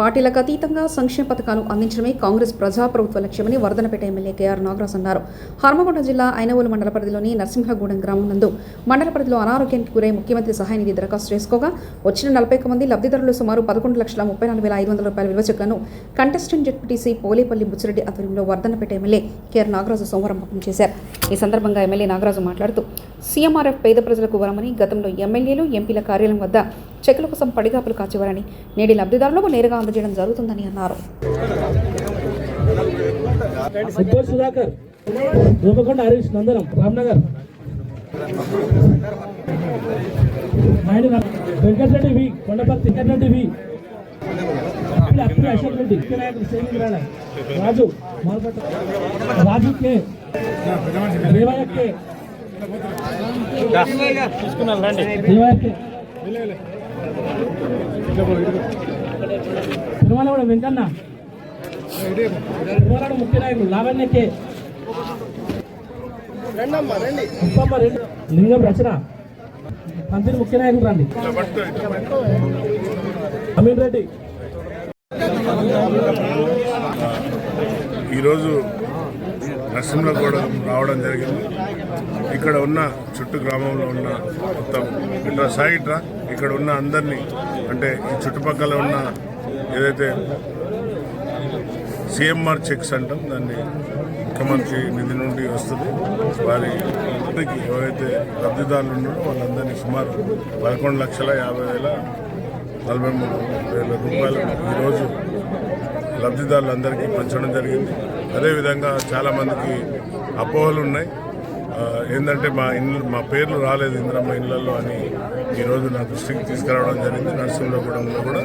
పార్టీలకు అతీతంగా సంక్షేమ పథకాలు అందించడమే కాంగ్రెస్ ప్రజాప్రభుత్వ లక్ష్యమని వరదనపేట ఎమ్మెల్యే కేఆర్ నాగరాజ్ అన్నారు. హర్మకొండ జిల్లా ఐనవోలు మండల పరిధిలోని నరసింహగూడెం గ్రామం నందు మండల పరిధిలో అనారోగ్యానికి గురై ముఖ్యమంత్రి సహాయ నిధి దరఖాస్తు చేసుకోగా వచ్చిన నలభై ఒక్క మంది లబ్ధిదారులు సుమారు పదకొండు లక్షల ముప్పై నాలుగు వేల ఐదు వందల రూపాయల విలువ చెక్లను కంటెస్టెంట్ జెడ్పీటీసీ పోలేపల్లి బుచ్చిరెడ్డి ఆధ్వర్యంలో వర్ధనపేట ఎమ్మెల్యే కేఆర్ నాగరాజు సోమవారం పంపిణీ చేశారు. ఈ సందర్భంగా ఎమ్మెల్యే నాగరాజు మాట్లాడుతూ సీఎంఆర్ఎఫ్ పేద ప్రజలకు వరమని గతంలో ఎమ్మెల్యేలు ఎంపీల కార్యాలయం వద్ద చెక్కుల కోసం పడిగాపులు కాచేవారని నేటి లబ్ధిదారులకు నేరుగా అందజేయడం జరుగుతుందని అన్నారు. సుధాకర్ రూపకొండ హరీష్ నందనం రామ్నగర్. వెంకటరెడ్డి వి కొండపర్తి వెంకటరెడ్డి వి. అప్పుడు అశోక్ రెడ్డి వినాయకుడు సేవింగ్ Rana Raju మాల్పట్ట Raju K Devaiah K. Devaiah K. Tirumala Venkanna. Tirumala ముఖ్య నాయకుడు లావణ్య కే లింగం రచన. పంతిని ముఖ్య నాయకులు రండి. అమీన్ రెడ్డి. ఈరోజు నరసింహగూడెం రావడం జరిగింది. ఇక్కడ ఉన్న చుట్టూ గ్రామంలో ఉన్న మొత్తం ఇట్లా సాయిట్రా ఇక్కడ ఉన్న అందరినీ అంటే ఈ చుట్టుపక్కల ఉన్న ఏదైతే సిఎంఆర్ చెక్స్ అంటాం దాన్ని ముఖ్యమంత్రి నిధి నుండి వస్తుంది. వారి అందరికీ ఎవరైతే లబ్ధిదారులు ఉన్నారో వాళ్ళందరినీ సుమారు పదకొండు లక్షల యాభై వేల నలభై మూడు వేల రూపాయలు ఈరోజు లబ్ధిదారులందరికీ పంచడం జరిగింది. అదేవిధంగా చాలామందికి అపోహలు ఉన్నాయి. ఏంటంటే మా ఇల్లు మా పేర్లు రాలేదు ఇంద్రమ్మ ఇళ్ళలో అని ఈరోజు నా దృష్టికి తీసుకురావడం జరిగింది. నరసింహగూడెంలో కూడా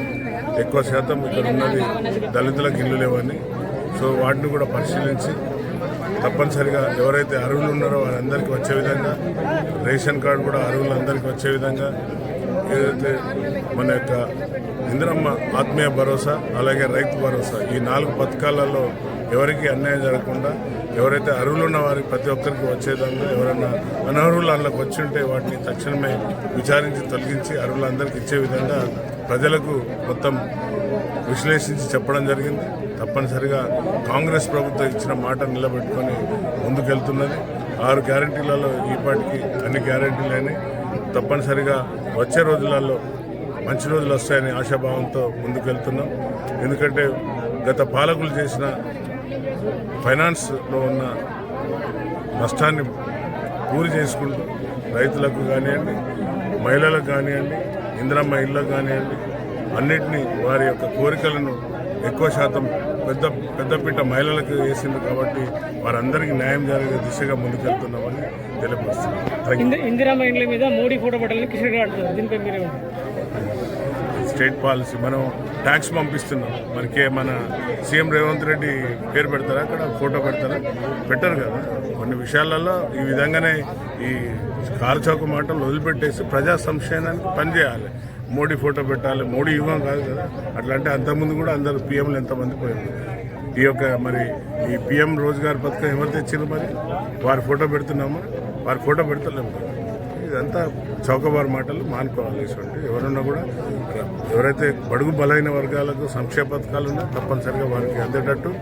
ఎక్కువ శాతం ఇక్కడ ఉన్నది దళితులకు ఇల్లు లేవని. సో వాటిని కూడా పరిశీలించి తప్పనిసరిగా ఎవరైతే అరువులు ఉన్నారో వారందరికీ వచ్చే విధంగా రేషన్ కార్డు కూడా అరువులందరికీ వచ్చే విధంగా ఏదైతే మన యొక్క ఇందిరమ్మ ఆత్మీయ భరోసా అలాగే రైతు భరోసా ఈ నాలుగు పథకాలలో ఎవరికి అన్యాయం జరగకుండా ఎవరైతే అర్హులు ఉన్న వారికి ప్రతి ఒక్కరికి వచ్చేదాన్ని ఎవరైనా అనర్హులు అందులోకి వచ్చి ఉంటే వాటిని తక్షణమే విచారించి తొలగించి అర్హులందరికీ ఇచ్చే విధంగా ప్రజలకు మొత్తం విశ్లేషించి చెప్పడం జరిగింది. తప్పనిసరిగా కాంగ్రెస్ ప్రభుత్వం ఇచ్చిన మాట నిలబెట్టుకొని ముందుకెళ్తున్నది. ఆరు గ్యారంటీలలో ఈపాటికి అన్ని గ్యారంటీలని తప్పనిసరిగా వచ్చే రోజులలో మంచి రోజులు వస్తాయని ఆశాభావంతో ముందుకెళ్తున్నాం. ఎందుకంటే గత పాలకులు చేసిన ఫైనాన్స్లో ఉన్న నష్టాన్ని పూరి చేసుకుంటూ రైతులకు కానివ్వండి మహిళలకు కానివ్వండి ఇందిరమ్మ ఇళ్ళకు కానివ్వండి అన్నిటినీ వారి యొక్క కోరికలను ఎక్కువ శాతం పెద్ద పెద్దపీట మహిళలకు వేసింది కాబట్టి వారందరికీ న్యాయం జరిగే దిశగా ముందుకెళ్తున్నామని తెలియపరుస్తున్నాం. మీద మోడీ ఫోటో పెట్టాలని గారు దీనిపై మీరే స్టేట్ పాలసీ మనం ట్యాక్స్ పంపిస్తున్నాం. మనకే మన సీఎం రేవంత్ రెడ్డి పేరు పెడతారా? అక్కడ ఫోటో పెడతారా? పెట్టరు కదా. కొన్ని విషయాలలో ఈ విధంగానే ఈ కాల్చౌక మాటలు వదిలిపెట్టేసి ప్రజా సంక్షేమానికి పనిచేయాలి. మోడీ ఫోటో పెట్టాలి. మోడీ యుగం కాదు కదా. అట్లా అంటే అంతకుముందు కూడా అందరు పీఎంలు ఎంతమంది పోయారు ఈ యొక్క మరి ఈ పిఎం రోజ్గార్ పథకం ఎవరు తెచ్చారు మరి? వారి ఫోటో పెడుతున్నామా? వారి ఫోటో పెడతలేము ఇదంతా చౌకబారు మాటలు మానుకోవాలి ఇటువంటి ఎవరున్నా కూడా. ఎవరైతే బడుగు బలైన వర్గాలకు సంక్షేమ పథకాలు ఉన్నా తప్పనిసరిగా వారికి అందేటట్టు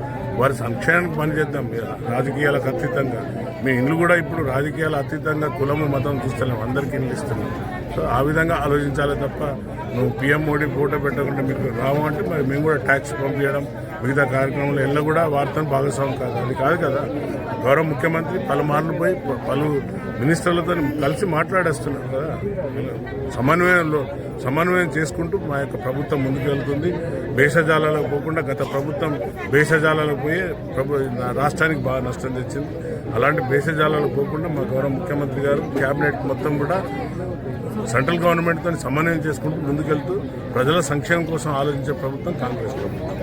వారి సంక్షేమానికి పనిచేద్దాం రాజకీయాలకు అతీతంగా. మీ ఇల్లు కూడా ఇప్పుడు రాజకీయాలు అతీతంగా కులము మతం చూస్తలేము. అందరికీ ఇల్లు ఇస్తున్నాం. సో ఆ విధంగా ఆలోచించాలి తప్ప నువ్వు పిఎం మోడీ ఫోటో పెట్టకుండా మీకు రావు అంటే మరి మేము కూడా ట్యాక్స్ పంపించడం మిగతా కార్యక్రమంలో ఎల్ల కూడా వార్తను భాగస్వామి కాదు. అది కాదు కదా. గౌరవ ముఖ్యమంత్రి పలుమార్లు పోయి పలు మినిస్టర్లతో కలిసి మాట్లాడేస్తున్నారు కదా. సమన్వయంలో సమన్వయం చేసుకుంటూ మా యొక్క ప్రభుత్వం ముందుకెళ్తుంది భేషజాలలో పోకుండా గత ప్రభుత్వం భేషజాలలో పోయి ప్రభు నా రాష్ట్రానికి బాగా నష్టం తెచ్చింది. అలాంటి భేషజాలలో పోకుండా మా గౌరవ ముఖ్యమంత్రి గారు క్యాబినెట్ మొత్తం కూడా సెంట్రల్ గవర్నమెంట్తో సమన్వయం చేసుకుంటూ ముందుకెళ్తూ ప్రజల సంక్షేమం కోసం ఆలోచించే ప్రభుత్వం కాంగ్రెస్ ప్రభుత్వం.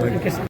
Thank you.